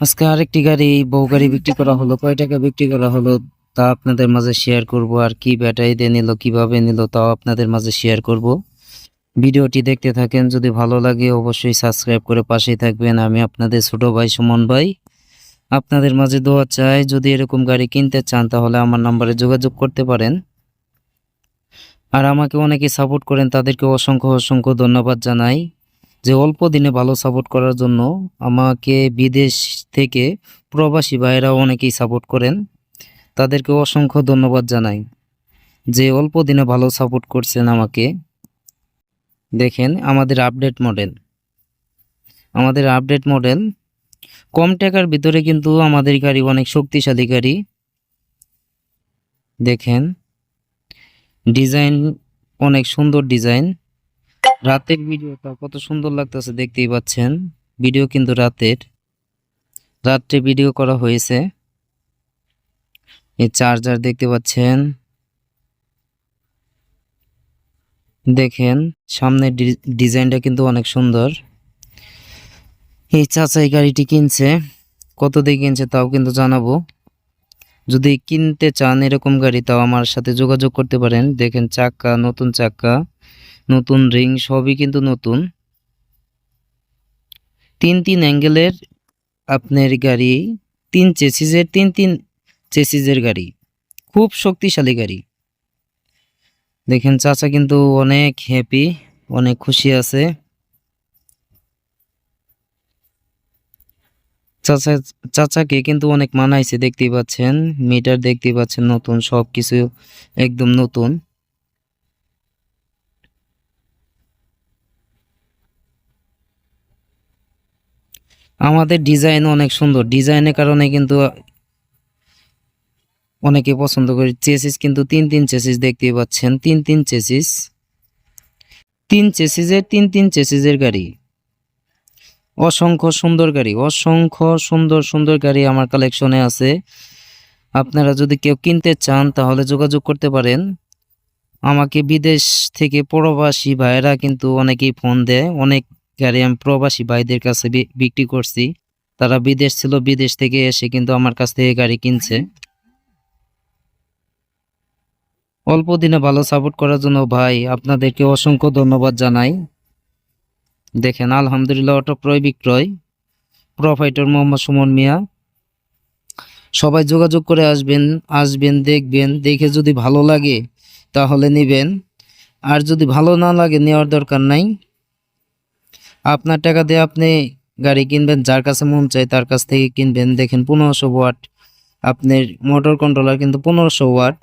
আজকে আরেকটি গাড়ি, বহু গাড়ি বিক্রি করা হলো, কয় টাকা বিক্রি করা হলো তা আপনাদের মাঝে শেয়ার করব আর কি ব্যাটারি দিয়ে নিল, কীভাবে নিল তাও আপনাদের মাঝে শেয়ার করব। ভিডিওটি দেখতে থাকেন, যদি ভালো লাগে অবশ্যই সাবস্ক্রাইব করে পাশেই থাকবেন। আমি আপনাদের ছোট ভাই সুমন ভাই, আপনাদের মাঝে দোয়া চাই, যদি এরকম গাড়ি কিনতে চান তাহলে আমার নম্বরে যোগাযোগ করতে পারেন। আর আমাকে অনেকে সাপোর্ট করেন, তাদেরকে অসংখ্য অসংখ্য ধন্যবাদ জানাই। যে অল্প দিনে ভালো সাপোর্ট করার জন্য আমাকে বিদেশ থেকে প্রবাসী ভাইয়েরাও অনেকেই সাপোর্ট করেন। তাদেরকে অসংখ্য ধন্যবাদ জানাই যে অল্প দিনে ভালো সাপোর্ট করছেন আমাকে। দেখেন, আমাদের আপডেট মডেল আমাদের আপডেট মডেল কম টাকার ভিতরে কিন্তু আমাদের গাড়ি অনেক শক্তিশালী গাড়ি। দেখেন, ডিজাইন অনেক সুন্দর ডিজাইন। রাতের ভিডিওটা কত সুন্দর লাগতেছে দেখতেই পাচ্ছেন। ভিডিও কিন্তু রাতের। রাত্রে ভিডিও করা হয়েছে। এই চার্জার দেখতে পাচ্ছেন। দেখেন, সামনের ডিজাইনটা কিন্তু অনেক সুন্দর। এই চাচাই গাড়িটি কিনছে। কত দিয়ে কিনছে তাও কিন্তু জানাব। যদি কিনতে চান এরকম গাড়ি, তাও আমার সাথে যোগাযোগ করতে পারেন। দেখেন চাক্কা, নতুন চাক্কা। নতুন রিং সবই কিন্তু নতুন। তিন তিন অ্যাঙ্গেলের আপনার গাড়ি, তিন চেসিসের, তিন তিন চেসিসের গাড়ি, খুব শক্তিশালী গাড়ি। দেখেন চাচা কিন্তু অনেক হ্যাপি অনেক খুশি আছে। চাচা, চাচাকে কিন্তু অনেক মানাইছে, দেখতেই পাচ্ছেন মিটার দেখতেই পাচ্ছেন, নতুন সব কিছু একদম নতুন। আমাদের ডিজাইন অনেক সুন্দর। ডিজাইনের কারণে কিন্তু অনেকে পছন্দ করে। চেসিস কিন্তু তিন তিন চেসিস দেখতেই পাচ্ছেন। তিন তিন চেসিস তিন চেসিসের তিন তিন চেসিসের গাড়ি। অসংখ্য সুন্দর গাড়ি। অসংখ্য সুন্দর সুন্দর গাড়ি আমার কালেকশনে আছে। আপনারা যদি কেউ কিনতে চান, তাহলে যোগাযোগ করতে পারেন। আমাকে বিদেশ থেকে প্রবাসী ভাইয়েরা কিন্তু অনেকেই ফোন দেয়। অনেক গাড়ি আমি প্রবাসী ভাইদের কাছে বিক্রি করছি। তারা বিদেশ ছিল, বিদেশ থেকে এসে কিন্তু আমার কাছ থেকে গাড়ি কিনছে। অল্প দিনে ভালো সাপোর্ট করার জন্য ভাই, আপনাদেরকে অসংখ্য ধন্যবাদ জানাই। দেখেন, আলহামদুলিল্লাহ, অটো ক্রয় বিক্রয়। প্রোভাইডার মোহাম্মদ সুমন মিয়া। সবাই যোগাযোগ করে আসবেন আসবেন, দেখবেন, দেখে যদি ভালো লাগে তাহলে নেবেন। আর যদি ভালো না লাগে, নেওয়ার দরকার নাই। আপনার টাকা দিয়ে আপনি গাড়ি কিনবেন, যার কাছে মন চাই তার কাছ থেকে কিনবেন। দেখেন পনেরোশো ওয়াট। আপনার মোটর কন্ট্রোলার কিন্তু পনেরোশো ওয়াট।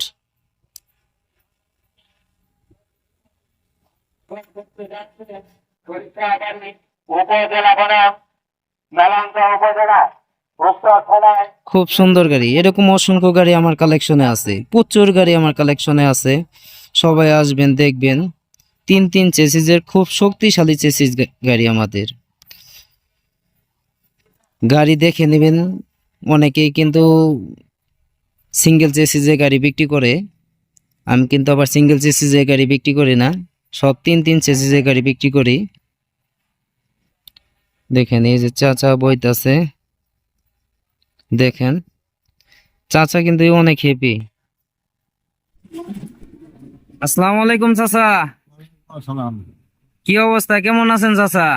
খুব সুন্দর গাড়ি। এরকম অসংখ্য গাড়ি আমার কালেকশনে আছে। প্রচুর গাড়ি আমার কালেকশনে আছে। সবাই আসবেন, দেখবেন। তিন তিন চেসিসের খুব শক্তিশালী চেসিস গাড়ি আমাদের। গাড়ি দেখে নেবেন, অনেকেই কিন্তু সিঙ্গেল চেসিসে গাড়ি বিক্রি করে। আমি কিন্তু আবার সিঙ্গেল চেসিসে গাড়ি বিক্রি করি না, সব তিন তিন চেসিসে গাড়ি বিক্রি করি। দেখেন, এই যে চাচা বইতাছে। দেখেন, চাচা কিন্তু অনেক হেপি আসসালামু আলাইকুম চাচা। কি অবস্থা? কেমন আছেন চাচা?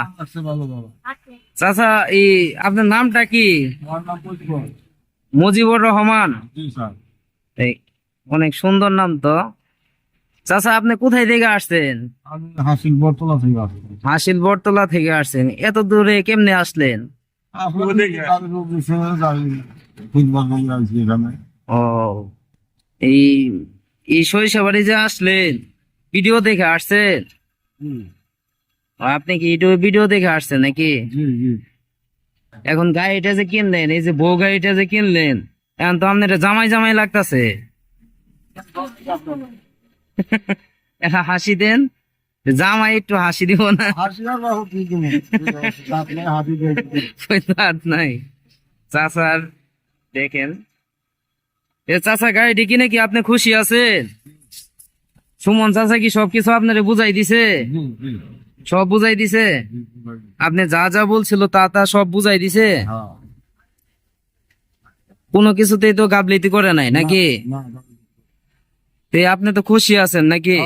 চাচা এই আপনার নামটা কি? মুজিবুর। রহমান। জি স্যার। এই অনেক সুন্দর নাম তো। চাচা আপনি কোথায় থেকে আসছেন? হাসিল বটতলা থেকে হাসিল বটতলা থেকে আসছেন। এত দূরে কেমনে আসলেন? ও এই এই সরিষা যে আসলেন ভিডিও দেখে আসছেন? আপনি কি ইউটিউবে ভিডিও দেখে আসছেন নাকি? এখন গাড়িটা যে কিনলেন এই যে বউ গাড়িটা যে কিনলেন এখন তো আপনার জামাই জামাই লাগতেছে। একটা হাসি দেন? জামাই একটু হাসি দিব না? হাত নাই। চাচার দেখেন। এ চাচা গাড়িটি কিনে কি আপনি খুশি আছেন? সুমন চাচা কি সবকিছু আপনারে বুঝাই দিছে? সব বুঝাই দিছে? আপনি যা যা বলছিল তা তা সব বুঝাই দিছে? হ্যাঁ। কোনো কিছুতেই তো গাবলিতি করে নাই নাকি? আপনি তো খুশি আছেন নাকি?